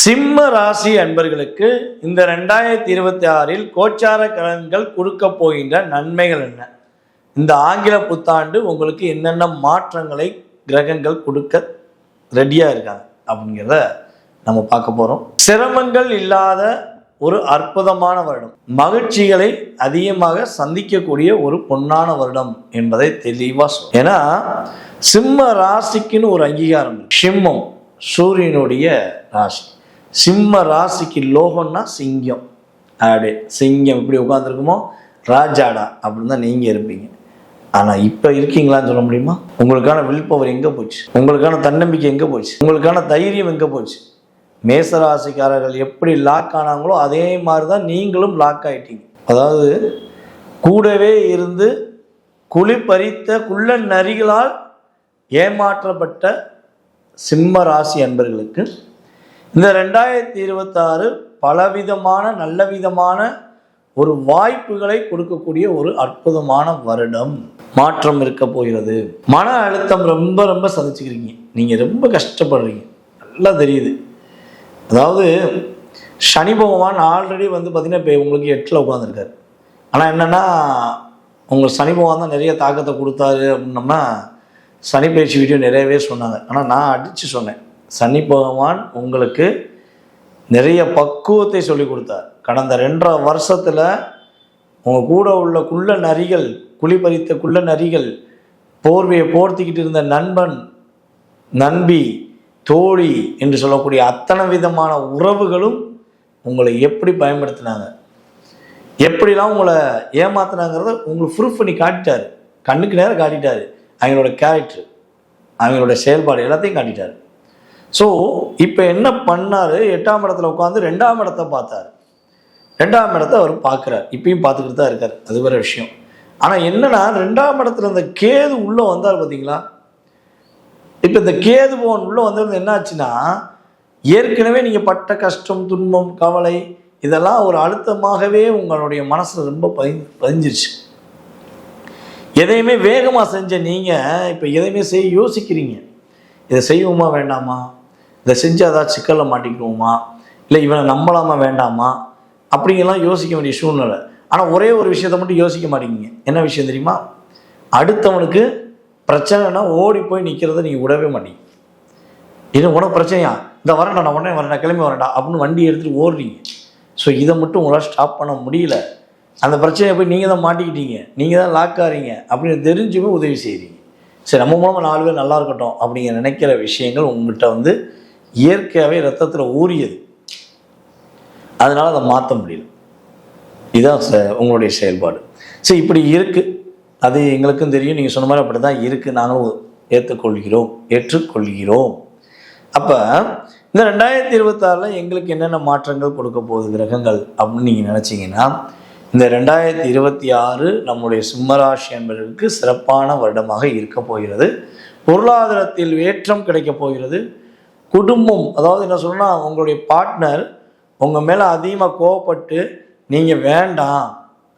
சிம்ம ராசி அன்பர்களுக்கு இந்த ரெண்டாயிரத்தி இருபத்தி ஆறில் கோச்சார கிரகங்கள் கொடுக்க போகின்ற நன்மைகள் என்ன? இந்த ஆங்கில புத்தாண்டு உங்களுக்கு என்னென்ன மாற்றங்களை கிரகங்கள் கொடுக்க ரெடியாக இருக்காங்க அப்படிங்கிறத நம்ம பார்க்க போகிறோம் சிரமங்கள் இல்லாத ஒரு அற்புதமான வருடம். மகிழ்ச்சிகளை அதிகமாக சந்திக்கக்கூடிய ஒரு பொன்னான வருடம் என்பதை தெளிவாக சொல்லும் ஏன்னா சிம்ம ராசிக்குன்னு ஒரு அங்கீகாரம் சிம்மம் சூரியனுடைய ராசி. சிம்ம ராசிக்கு லோகம்னா சிங்கம். அப்படியே சிங்கம் இப்படி உட்காந்துருக்குமோ ராஜாடா அப்படின்னு தான் நீங்கள் இருப்பீங்க. ஆனால் இப்போ இருக்கீங்களான்னு சொல்ல முடியுமா? உங்களுக்கான வில் பவர் எங்கே போச்சு? உங்களுக்கான தன்னம்பிக்கை எங்கே போச்சு? உங்களுக்கான தைரியம் எங்கே போச்சு? மேசராசிக்காரர்கள் எப்படி லாக் ஆனாங்களோ அதே மாதிரி தான் நீங்களும் லாக் ஆகிட்டீங்க அதாவது கூடவே இருந்து குழி பறித்த குள்ள நரிகளால் ஏமாற்றப்பட்ட சிம்ம ராசி அன்பர்களுக்கு இந்த ரெண்டாயிரத்தி இருபத்தாறு பலவிதமான நல்ல விதமான ஒரு வாய்ப்புகளை கொடுக்கக்கூடிய ஒரு அற்புதமான வருடம் மாற்றம் இருக்க போகிறது. மன அழுத்தம் ரொம்ப ரொம்ப சதிச்சுக்கிறீங்க நீங்கள் ரொம்ப கஷ்டப்படுறீங்க. நல்லா தெரியுது. அதாவது சனி பகவான் ஆல்ரெடி வந்து பார்த்தீங்கன்னா இப்போ உங்களுக்கு எட்டில் உட்காந்துருக்காரு ஆனால் என்னென்னா உங்களுக்கு சனி பகவான் தான் நிறைய தாக்கத்தை கொடுத்தாரு அப்படின்னம்னா சனி பயிற்சி வீடியோ நிறையவே சொன்னாங்க. ஆனால் நான் அடித்து சொன்னேன். சனி பகவான் உங்களுக்கு நிறைய பக்குவத்தை சொல்லி கொடுத்தார். கடந்த ரெண்டரை வருஷத்தில் உங்கள் கூட உள்ள குள்ள நரிகள் குழி பறித்த குள்ள நரிகள் போர்வையை போர்த்திக்கிட்டு இருந்த நண்பன் நண்பி தோழி என்று சொல்லக்கூடிய அத்தனை விதமான உறவுகளும் உங்களை எப்படி பயன்படுத்தினாங்க? எப்படிலாம் உங்களை ஏமாத்தினாங்கிறத உங்களுக்கு ப்ரூஃப் பண்ணி காட்டிட்டார். கண்ணுக்கு நேரம் காட்டிட்டார். அவங்களோட கேரக்டர் அவங்களோட செயல்பாடு எல்லாத்தையும் காட்டிட்டார். ஸோ இப்போ என்ன பண்ணாரு? எட்டாம் இடத்துல உட்காந்து ரெண்டாம் இடத்த பார்த்தார். ரெண்டாம் இடத்த அவர் பார்க்குறார். இப்பயும் பார்த்துக்கிட்டு தான் இருக்கார். அது வேற விஷயம். ஆனால் என்னன்னா ரெண்டாம் இடத்துல இந்த கேது உள்ளே வந்தார் பார்த்தீங்களா இப்போ இந்த கேது போன் உள்ளே வந்தது என்னாச்சுன்னா ஏற்கனவே நீங்கள் பட்ட கஷ்டம் துன்பம் கவலை இதெல்லாம் ஒரு அழுத்தமாகவே உங்களுடைய மனசில் ரொம்ப பதி பதிஞ்சிருச்சு. எதையுமே வேகமாக செஞ்ச நீங்கள் இப்போ எதையுமே செய்ய யோசிக்கிறீங்க. இதை செய்வோமா வேண்டாமா? இதை செஞ்சு ஏதாவது சிக்கலில் மாட்டிக்குவோமா இல்லை இவனை நம்பலாமா வேண்டாமா? அப்படிங்கெல்லாம் யோசிக்க வேண்டிய சூழ்நிலை. ஆனால் ஒரே ஒரு விஷயத்தை மட்டும் யோசிக்க மாட்டேங்கிங்க என்ன விஷயம் தெரியுமா? அடுத்தவனுக்கு பிரச்சனைனா ஓடி போய் நிற்கிறத நீங்கள் விடவே மாட்டீங்க. இது உனக்கு பிரச்சனையா? இந்த வரேன்டா நான் உடனே வரேன் கிளம்பி வரேன்டா அப்படின்னு வண்டி எடுத்துகிட்டு ஓடுறீங்க. ஸோ இதை மட்டும் உங்களால் ஸ்டாப் பண்ண முடியல. அந்த பிரச்சனையை போய் நீங்கள் தான் மாட்டிக்கிட்டீங்க. நீங்கள் தான் லாக் ஆகிறீங்க அப்படின்னு தெரிஞ்சுமே உதவி செய்கிறீங்க சரி நம்ம மூலமாக நாலு பேர் நல்லா இருக்கட்டும் அப்படிங்கிற நினைக்கிற விஷயங்கள் உங்கள்கிட்ட வந்து இயற்கையாகவே ரத்தத்தில் ஊறியது. அதனால் அதை மாற்ற முடியல. இதுதான் ச- உங்களுடைய செயல்பாடு. சரி இப்படி இருக்குது அது எங்களுக்கும் தெரியும். நீங்கள் சொன்ன மாதிரி அப்படி தான் இருக்குது நாங்களும் ஏற்றுக்கொள்கிறோம். ஏற்றுக்கொள்கிறோம். அப்போ இந்த ரெண்டாயிரத்தி இருபத்தாறில் எங்களுக்கு என்னென்ன மாற்றங்கள் கொடுக்க போகுது கிரகங்கள் அப்படின்னு நீங்கள் நினச்சிங்கன்னா இந்த ரெண்டாயிரத்தி இருபத்தி ஆறு நம்முடைய சிம்மராசி என்பதற்கு சிறப்பான வருடமாக இருக்க போகிறது. பொருளாதாரத்தில் ஏற்றம் கிடைக்கப் போகிறது. குடும்பம் அதாவது என்ன சொல்லணும்னா உங்களுடைய பார்ட்னர் உங்கள் மேலே அதிகமாக கோவப்பட்டு நீங்கள் வேண்டாம்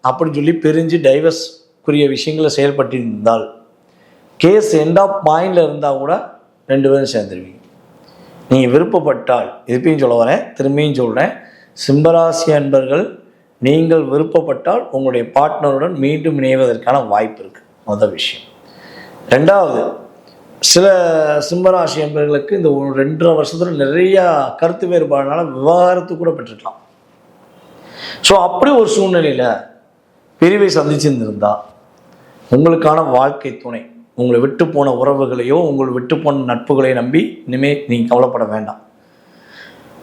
அப்படின்னு சொல்லி பிரிஞ்சு டைவர்ஸ்க்குரிய விஷயங்களை செயல்பட்டு இருந்தால் கேஸ் எண்ட் ஆஃப் பாயிண்டில் இருந்தால் கூட ரெண்டு பேரும் சேர்ந்துருவீங்க. நீங்கள் விருப்பப்பட்டால் திருப்பியும் சொல்ல வரேன் திரும்பியும் சொல்கிறேன் சிம்பராசி அன்பர்கள் நீங்கள் விருப்பப்பட்டால் உங்களுடைய பார்ட்னருடன் மீண்டும் இணைவதற்கான வாய்ப்பு இருக்குது முதல் விஷயம். ரெண்டாவது சில சிம்மராசி என்பவர்களுக்கு இந்த ஒரு ரெண்டரை வருஷத்தில் நிறையா கருத்து வேறுபாடுனால விவகாரத்து கூட பெற்றுக்கலாம் ஸோ அப்படி ஒரு சூழ்நிலையில் பிரிவை சந்திச்சிருந்திருந்தா உங்களுக்கான வாழ்க்கை துணை உங்களை விட்டு போன உறவுகளையோ உங்களை விட்டு போன நட்புகளையோ நம்பி இனிமேல் நீங்கள் கவலைப்பட வேண்டாம்.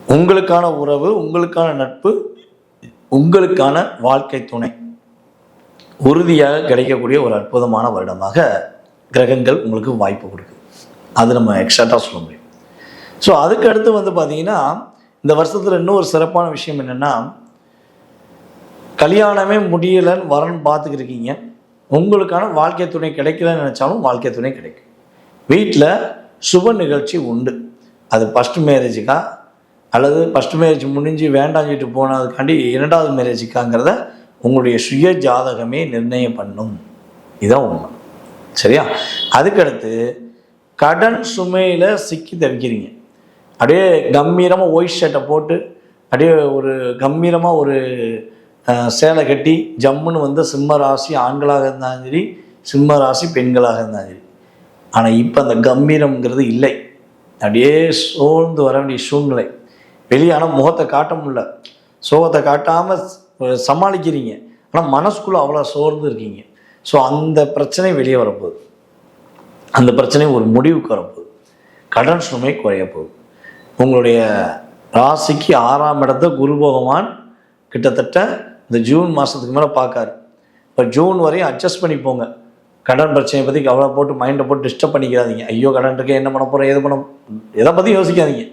உங்களுக்கான உறவு உங்களுக்கான நட்பு உங்களுக்கான வாழ்க்கை துணை உறுதியாக கிடைக்கக்கூடிய ஒரு அற்புதமான வருடமாக கிரகங்கள் உங்களுக்கு வாய்ப்பு கொடுக்குது அது நம்ம எக்ஸாக்டாக சொல்ல முடியும். ஸோ அதுக்கு அடுத்து வந்து பார்த்தீங்கன்னா இந்த வருஷத்தில் இன்னொரு சிறப்பான விஷயம் என்னென்னா கல்யாணமே முடியலைன்னு வரன்னு பார்த்துக்கிட்டு இருக்கீங்க. உங்களுக்கான வாழ்க்கை துணை கிடைக்கலன்னு நினச்சாலும் வாழ்க்கை துணை கிடைக்கும். வீட்டில் சுப நிகழ்ச்சி உண்டு. அது ஃபஸ்ட் மேரேஜுக்கா அல்லது ஃபஸ்ட் மேரேஜ் முடிஞ்சு வேண்டாம் சொல்லிட்டு போனதுக்காண்டி இரண்டாவது மேரேஜுக்காங்கிறத உங்களுடைய சுய ஜாதகமே நிர்ணயம் பண்ணும். இதுதான் உண்மை. சரியா? அதுக்கடுத்து கடன் சுமையில் சிக்கி தவிக்கிறீங்க. அப்படியே கம்பீரமாக ஒயிட் ஷர்ட்டை போட்டு அப்படியே ஒரு கம்பீரமாக ஒரு சேலை கட்டி ஜம்முன்னு வந்து சிம்ம ராசி ஆண்களாக இருந்தாலும் சரி சிம்ம ராசி பெண்களாக இருந்தாலும் சரி. ஆனால் இப்போ அந்த கம்பீரம்ங்கிறது இல்லை. அப்படியே சோர்ந்து வர வேண்டிய சூழ்நிலை. வெளியே ஆனால் முகத்தை காட்ட முடியல. சோகத்தை காட்டாமல் சமாளிக்கிறீங்க. ஆனால் மனசுக்குள்ளே அவ்வளோ சோர்ந்து இருக்கீங்க. ஸோ அந்த பிரச்சனை வெளியே வரப்போகுது. அந்த பிரச்சனை ஒரு முடிவுக்கு வரப்போகுது. கடன் சுமை குறைய போகுது. உங்களுடைய ராசிக்கு ஆறாம் இடத்த குரு பகவான் கிட்டத்தட்ட இந்த ஜூன் மாதத்துக்கு மேலே பார்க்காரு. இப்போ ஜூன் வரையும் அட்ஜஸ்ட் பண்ணி போங்க. கடன் பிரச்சனையை பற்றி கவலை போட்டு மைண்டை போட்டு டிஸ்டர்ப் பண்ணிக்கிறாதீங்க ஐயோ கடன் இருக்கே என்ன பண்ண போகிறேன் எது பண்ண எதை பற்றி யோசிக்காதீங்க.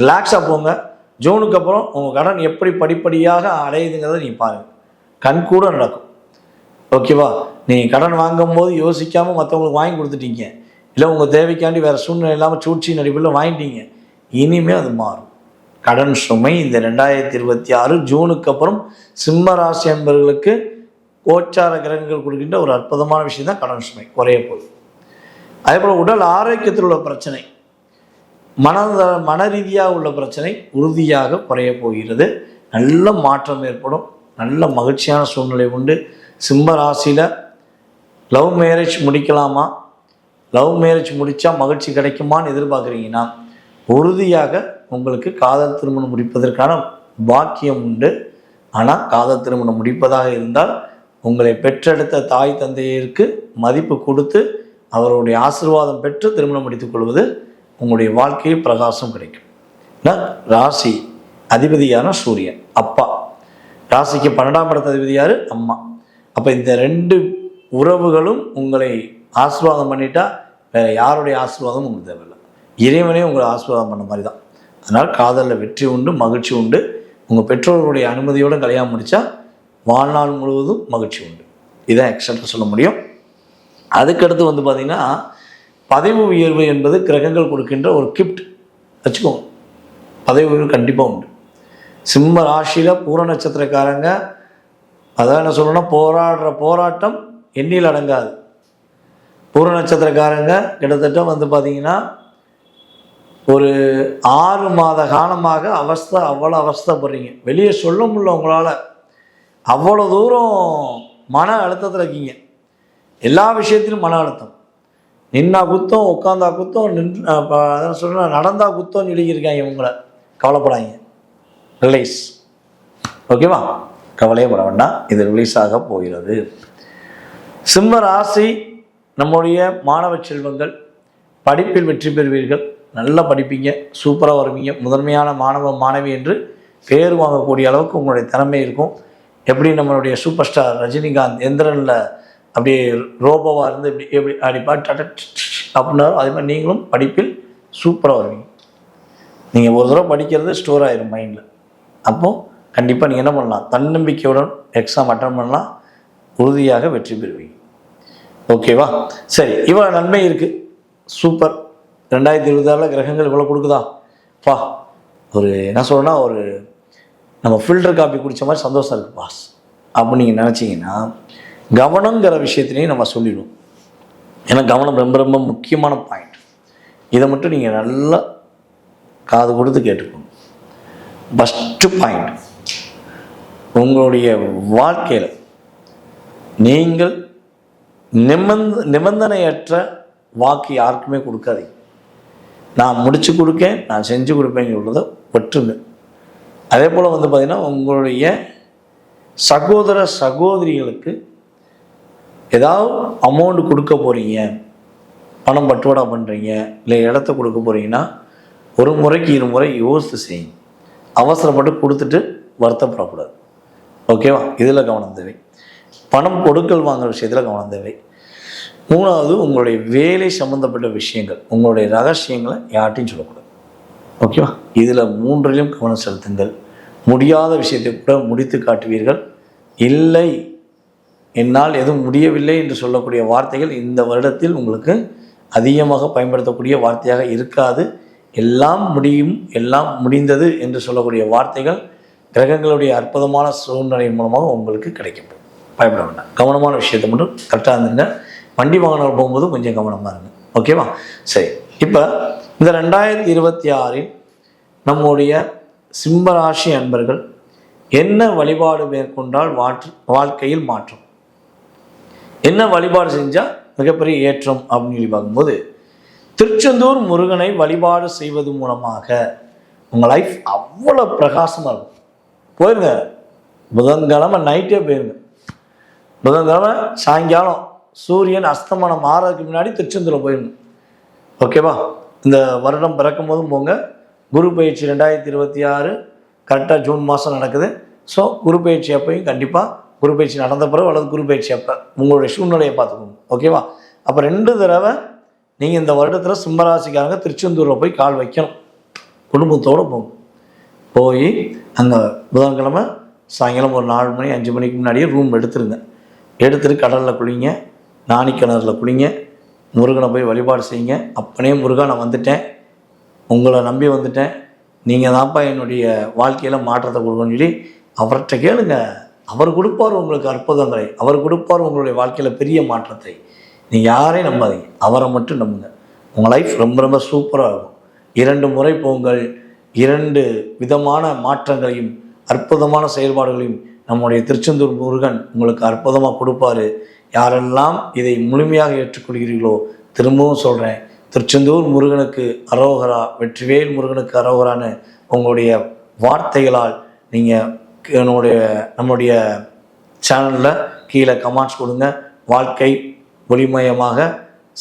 ரிலாக்ஸாக போங்க. ஜூனுக்கு அப்புறம் உங்கள் கடன் எப்படி படிப்படியாக அடையுதுங்கிறத நீங்கள் பாருங்கள் கண் கூட நடக்கும். ஓகேவா நீங்கள் கடன் வாங்கும்போது யோசிக்காமல் மற்றவங்களுக்கு வாங்கி கொடுத்துட்டீங்க. இல்லை உங்கள் தேவைக்காண்டி வேறு சூழ்நிலை இல்லாமல் சூழ்ச்சி நடிப்பில் வாங்கிட்டீங்க. இனிமேல் அது மாறும். கடன் சுமை இந்த ரெண்டாயிரத்தி இருபத்தி ஆறு ஜூனுக்கு அப்புறம் சிம்ம ராசி என்பவர்களுக்கு கோச்சார கிரகங்கள் கொடுக்கின்ற ஒரு அற்புதமான விஷயம் தான் கடன் சுமை குறைய போகுது அதே போல் உடல் ஆரோக்கியத்தில் உள்ள பிரச்சனை மன மன ரீதியாக உள்ள பிரச்சனை உறுதியாக குறைய போகிறது. நல்ல மாற்றம் ஏற்படும். நல்ல மகிழ்ச்சியான சூழ்நிலை உண்டு. சிம்ம ராசியில் லவ் மேரேஜ் முடிக்கலாமா? லவ் மேரேஜ் முடித்தா மகிழ்ச்சி கிடைக்குமான்னு எதிர்பார்க்குறீங்கன்னா உறுதியாக உங்களுக்கு காதல் திருமணம் முடிப்பதற்கான பாக்கியம் உண்டு. ஆனால் காதல் திருமணம் முடிப்பதாக இருந்தால் உங்களை பெற்றெடுத்த தாய் தந்தையருக்கு மதிப்பு கொடுத்து அவருடைய ஆசீர்வாதம் பெற்று திருமணம் முடித்துக் கொள்வது உங்களுடைய வாழ்க்கையில் பிரகாசம் கிடைக்கும். ராசி அதிபதியான சூரியன் அப்பா. ராசிக்கு பன்னெண்டாம் இடத்த அதிபதியார் அம்மா. அப்போ இந்த ரெண்டு உறவுகளும் உங்களை ஆசீர்வாதம் பண்ணிட்டா வேற யாருடைய ஆசீர்வாதம் உங்களுக்கு தேவையில்லை. இறைவனே உங்களை ஆசீர்வாதம் பண்ண மாதிரி தான் அதனால் காதலில் வெற்றி உண்டு மகிழ்ச்சி உண்டு. உங்கள் பெற்றோர்களுடைய அனுமதியோடு கல்யாணம் முடித்தா வாழ்நாள் முழுவதும் மகிழ்ச்சி உண்டு. இதான் எக்ஸட்ரா சொல்ல முடியும். அதுக்கடுத்து வந்து பார்த்திங்கன்னா பதவி உயர்வு என்பது கிரகங்கள் கொடுக்கின்ற ஒரு கிஃப்ட் வச்சுக்கோங்க. பதவி உயர்வு கண்டிப்பாக உண்டு. சிம்ம ராசியில் பூர நட்சத்திரக்காரங்க அதான் என்ன சொல்லணும்னா போராடுற போராட்டம் எண்ணில் அடங்காது. பூர்ண நட்சத்திரக்காரங்க கிட்டத்தட்ட வந்து பார்த்தீங்கன்னா ஒரு ஆறு மாத காலமாக அவஸ்தை அவ்வளோ அவஸ்தைப்படுறீங்க வெளியே சொல்ல முடியல உங்களால். அவ்வளோ தூரம் மன அழுத்தத்தில் இருக்கீங்க. எல்லா விஷயத்திலும் மன அழுத்தம். நின்னா குத்தம் உட்காந்தா குத்தம் நின் அதான் நடந்தா குத்தம் சொல்லிக்கிருக்காங்க இவங்களை. கவலைப்படாதீங்க. ரிலீஸ் ஓகேவா கவலையே பட வேண்டாம். இது ரிலீஸ் ஆக போகிறது. சிம்ம ராசி நம்முடைய மாணவ செல்வங்கள் படிப்பில் வெற்றி பெறுவீர்கள். நல்லா படிப்பீங்க சூப்பராக வருவீங்க. முதன்மையான மாணவ மாணவி என்று பேர் வாங்கக்கூடிய அளவுக்கு உங்களுடைய திறமை இருக்கும். எப்படி நம்மளுடைய சூப்பர் ஸ்டார் ரஜினிகாந்த் எந்திரனில் அப்படியே ரோபோவாக இருந்து இப்படி எப்படி அடிப்பா டட அப்படின்னாலும் அதே மாதிரி நீங்களும் படிப்பில் சூப்பராக வருவீங்க. நீங்கள் ஒரு தடவை படிக்கிறது ஸ்டோர் ஆயிரும் மைண்டில் அப்போது கண்டிப்பாக நீங்கள் என்ன பண்ணலாம்? தன்னம்பிக்கையுடன் எக்ஸாம் அட்டன் பண்ணலாம். உறுதியாக வெற்றி பெறுவீங்க. ஓகேவா சரி இவ்வளோ நன்மை இருக்குது சூப்பர் ரெண்டாயிரத்தி இருபத்தாறில் கிரகங்கள் இவ்வளோ கொடுக்குதா? பா ஒரு என்ன சொல்லணும்னா ஒரு நம்ம ஃபில்டர் காப்பி குடித்த மாதிரி சந்தோஷம் இருக்குது பாஸ் அப்படின்னு நீங்கள் நினச்சிங்கன்னா கவனங்கிற விஷயத்திலையும் நம்ம சொல்லிடுவோம். ஏன்னா கவனம் ரொம்ப ரொம்ப முக்கியமான பாயிண்ட் இதை மட்டும் நீங்கள் நல்லா காது கொடுத்து கேட்டுக்கணும் ஃபஸ்ட்டு பாயிண்ட் உங்களுடைய வாழ்க்கையில் நீங்கள் நிபந்த நிபந்தனையற்ற வாக்கு யாருக்குமே கொடுக்காதீங்க. நான் முடிச்சு கொடுக்கேன் நான் செஞ்சு கொடுப்பேன்னு சொல்கிறத ஒற்றுங்க அதே போல் வந்து பார்த்திங்கன்னா உங்களுடைய சகோதர சகோதரிகளுக்கு ஏதாவது அமௌண்ட் கொடுக்க போகிறீங்க பணம் பட்டுவாடா பண்ணுறீங்க இல்லை இடத்த கொடுக்க போகிறீங்கன்னா ஒரு முறைக்கு இரு முறை யோசித்து செய்யுங்க. அவசரப்பட்டு கொடுத்துட்டு வருத்தப்படக்கூடாது. ஓகேவா? இதில் கவனம் தேவை. பணம் கொடுக்கல் வாங்குற விஷயத்தில் கவனம் தேவை. மூணாவது உங்களுடைய வேலை சம்மந்தப்பட்ட விஷயங்கள் உங்களுடைய ரகசியங்களை யார்ட்டையும் சொல்லக்கூடாது. ஓகேவா? இதில் மூன்றிலும் கவனம் செலுத்துங்கள். முடியாத விஷயத்தை கூட முடித்து காட்டுவீர்கள். இல்லை என்னால் எதுவும் முடியவில்லை என்று சொல்லக்கூடிய வார்த்தைகள் இந்த வருடத்தில் உங்களுக்கு அதிகமாக பயன்படுத்தக்கூடிய வார்த்தையாக இருக்காது. எல்லாம் முடியும் எல்லாம் முடிந்தது என்று சொல்லக்கூடிய வார்த்தைகள் கிரகங்களுடைய அற்புதமான சூழ்நிலையின் மூலமாக உங்களுக்கு கிடைக்கும் பயப்பட வேண்டாம். கவனமான விஷயத்தை மட்டும் கரெக்டாக இருந்துங்க வண்டி வாகனம் போகும்போது கொஞ்சம் கவனமாக இருங்க. ஓகேவா சரி. இப்போ இந்த ரெண்டாயிரத்தி இருபத்தி ஆறில் நம்முடைய சிம்மராசி அன்பர்கள் என்ன வழிபாடு மேற்கொண்டால் மாற்று வாழ்க்கையில் மாற்றம்? என்ன வழிபாடு செஞ்சால் மிகப்பெரிய ஏற்றம் அப்படின்னு சொல்லி பார்க்கும்போது திருச்செந்தூர் முருகனை வழிபாடு செய்வது மூலமாக உங்கள் லைஃப் அவ்வளோ பிரகாசமாக இருக்கும். போயிருங்க. புதன்கிழமை நைட்டே போயிருங்க. புதன்கிழமை சாயங்காலம் சூரியன் அஸ்தமனம் ஆறதுக்கு முன்னாடி திருச்செந்தூரில் போயிருங்க ஓகேவா இந்த வருடம் பிறக்கும் போதும் போங்க. குரு பயிற்சி ரெண்டாயிரத்தி இருபத்தி ஆறு கரெக்டாக ஜூன் மாதம் நடக்குது. ஸோ குரு பயிற்சி அப்பையும் கண்டிப்பாக குரு பயிற்சி நடந்த பிறகு அல்லது குரு பயிற்சி அப்போ உங்களுடைய சூழ்நிலையை பார்த்துக்கோங்க. ஓகேவா அப்போ ரெண்டு தடவை நீங்கள் இந்த வருடத்தில் சிம்மராசிக்காரங்க திருச்செந்தூரில் போய் கால் வைக்கணும். குடும்பத்தோடு போகும் போய் அங்கே புதன்கிழமை சாயங்காலம் ஒரு நாலு மணி அஞ்சு மணிக்கு முன்னாடியே ரூம் எடுத்துருங்க. எடுத்துட்டு கடலில் குளிங்க நாணிக்கிணறுல குளிங்க முருகனை போய் வழிபாடு செய்யுங்க. அப்பனே முருகா நான் வந்துட்டேன். உங்களை நம்பி வந்துட்டேன். நீங்கள் தான்ப்பா என்னுடைய வாழ்க்கையில் மாற்றத்தை கொடுக்கணும்னு சொல்லி அவர்கிட்ட கேளுங்க. அவர் கொடுப்பார் உங்களுக்கு அற்புதங்களை. அவர் கொடுப்பார் உங்களுடைய வாழ்க்கையில் பெரிய மாற்றத்தை. நீங்கள் யாரையும் நம்பாதீங்க. அவரை மட்டும் நம்புங்க. உங்கள் லைஃப் ரொம்ப ரொம்ப சூப்பராக இருக்கும். இரண்டு முறை போங்கள். இரண்டு விதமான மாற்றங்களையும் அற்புதமான செயல்பாடுகளையும் நம்முடைய திருச்செந்தூர் முருகன் உங்களுக்கு அற்புதமாக கொடுப்பாரு. யாரெல்லாம் இதை முழுமையாக ஏற்றுக்கொள்கிறீர்களோ திரும்பவும் சொல்கிறேன் திருச்செந்தூர் முருகனுக்கு அரோகரா வெற்றிவேல் முருகனுக்கு அரோகரான்னு உங்களுடைய வார்த்தைகளால் நீங்கள் என்னுடைய நம்முடைய சேனலில் கீழே கமெண்ட்ஸ் கொடுங்க. வாழ்க்கை ஒளிமயமாக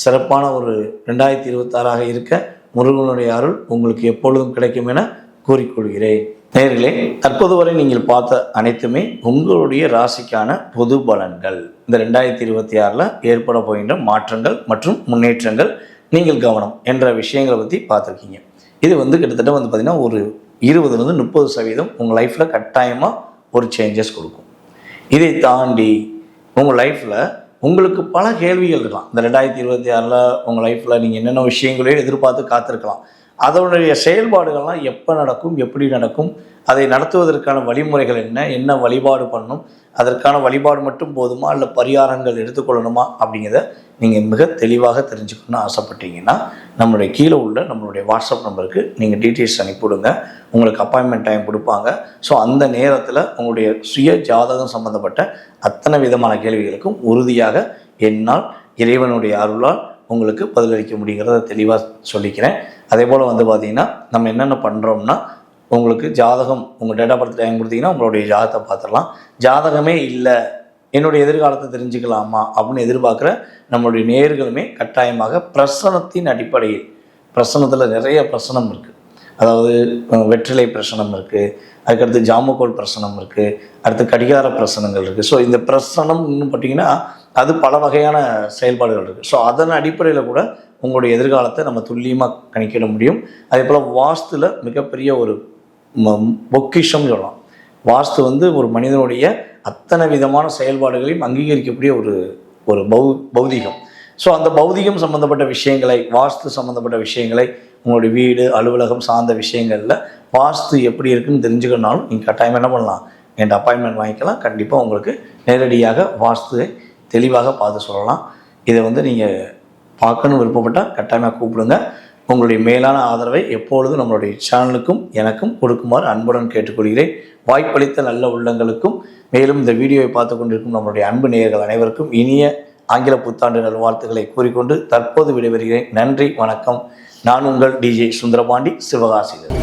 சிறப்பான ஒரு ரெண்டாயிரத்தி இருபத்தாறாக இருக்க முருகனுடைய அருள் உங்களுக்கு எப்பொழுதும் கிடைக்கும் என கூறிக்கொள்கிறேன். நேர்களே தற்போது வரை நீங்கள் பார்த்த அனைத்துமே உங்களுடைய ராசிக்கான பொது பலன்கள். இந்த ரெண்டாயிரத்தி இருபத்தி ஆறில் ஏற்பட போகின்ற மாற்றங்கள் மற்றும் முன்னேற்றங்கள் நீங்கள் கவனம் என்ற விஷயங்களை பற்றி பார்த்துருக்கீங்க. இது வந்து கிட்டத்தட்ட வந்து பார்த்திங்கன்னா ஒரு இருபதுலேருந்து முப்பது சதவீதம் உங்கள் லைஃப்பில் கட்டாயமாக ஒரு சேஞ்சஸ் கொடுக்கும். இதை தாண்டி உங்கள் லைஃப்பில் உங்களுக்கு பல கேள்விகள் இருக்கலாம். இந்த ரெண்டாயிரத்தி இருபத்தி ஆறில் உங்கள் லைஃப்பில் நீங்கள் என்னென்ன விஷயங்களையும் எதிர்பார்த்து காத்திருக்கலாம். அதனுடைய செயல்பாடுகள்லாம் எப்போ நடக்கும் எப்படி நடக்கும் அதை நடத்துவதற்கான வழிமுறைகள் என்ன என்ன வழிபாடு பண்ணணும் அதற்கான வழிபாடு மட்டும் போதுமா இல்லை பரிகாரங்கள் எடுத்துக்கொள்ளணுமா அப்படிங்கிறத நீங்கள் மிக தெளிவாக தெரிஞ்சுக்கணும்னு ஆசைப்பட்டீங்கன்னா நம்மளுடைய கீழே உள்ள நம்மளுடைய வாட்ஸ்அப் நம்பருக்கு நீங்கள் டீட்டெயில்ஸ் அனுப்பிவிடுங்க. உங்களுக்கு அப்பாயின்மெண்ட் டைம் கொடுப்பாங்க. ஸோ அந்த நேரத்தில் உங்களுடைய சுய ஜாதகம் சம்மந்தப்பட்ட அத்தனை விதமான கேள்விகளுக்கும் உறுதியாக என்னால் இறைவனுடைய அருளால் உங்களுக்கு பதிலளிக்க முடியுங்கிறத தெளிவாக சொல்லிக்கிறேன். அதே போல் வந்து பார்த்தீங்கன்னா நம்ம என்னென்ன பண்ணுறோம்னா உங்களுக்கு ஜாதகம் உங்கள் டேட் ஆஃப் பர்த் டைம் கொடுத்தீங்கன்னா உங்களுடைய ஜாதகத்தை பார்த்துடலாம். ஜாதகமே இல்லை. என்னுடைய எதிர்காலத்தை தெரிஞ்சுக்கலாமா? அப்படின்னு எதிர்பார்க்குற நம்மளுடைய நேர்களுமே கட்டாயமாக பிரசனத்தின் அடிப்படையில் பிரசனத்தில் நிறைய பிரசனம் இருக்குது அதாவது வெற்றிலை பிரசனம் இருக்குது அதுக்கடுத்து ஜாமக்கோல் பிரசனம் இருக்குது அடுத்து கடிகார பிரசனங்கள் இருக்குது ஸோ இந்த பிரசனம் இன்னும் பார்த்தீங்கன்னா அது பல வகையான செயல்பாடுகள் இருக்குது ஸோ அதன் அடிப்படையில் கூட உங்களுடைய எதிர்காலத்தை நம்ம துல்லியமாக கணிக்கிட முடியும். அதே போல் வாஸ்துவில் மிகப்பெரிய ஒரு பொக்கிஷம் சொல்லலாம். வாஸ்து வந்து ஒரு மனிதனுடைய அத்தனை விதமான செயல்பாடுகளையும் அங்கீகரிக்கக்கூடிய ஒரு ஒரு பௌ பௌதிகம். ஸோ அந்த பௌதிகம் சம்மந்தப்பட்ட விஷயங்களை வாஸ்து சம்மந்தப்பட்ட விஷயங்களை உங்களுடைய வீடு அலுவலகம் சார்ந்த விஷயங்களில் வாஸ்து எப்படி இருக்குன்னு தெரிஞ்சுக்கணும்னாலும் நீங்கள் கட்டாயம் என்ன பண்ணலாம்? என்கிட்ட அப்பாயின்மெண்ட் வாங்கிக்கலாம். கண்டிப்பாக உங்களுக்கு நேரடியாக வாஸ்துவை தெளிவாக பார்த்து சொல்லலாம். இதை வந்து நீங்கள் பார்க்கணும் விருப்பப்பட்டால் கட்டாயமாக கூப்பிடுங்க. உங்களுடைய மேலான ஆதரவை எப்பொழுதும் நம்மளுடைய சேனலுக்கும் எனக்கும் கொடுக்குமாறு அன்புடன் கேட்டுக்கொள்கிறேன். வாய்ப்பளித்த நல்ல உள்ளங்களுக்கும் மேலும் இந்த வீடியோவை பார்த்து கொண்டிருக்கும் நம்மளுடைய அன்பு நேயர்கள் அனைவருக்கும் இனிய ஆங்கில புத்தாண்டு நல்வாழ்த்துக்களை கூறிக்கொண்டு தற்போது விடைபெறுகிறேன். நன்றி வணக்கம். நான் உங்கள் டிஜே சுந்தரபாண்டி சிவகாசிகள்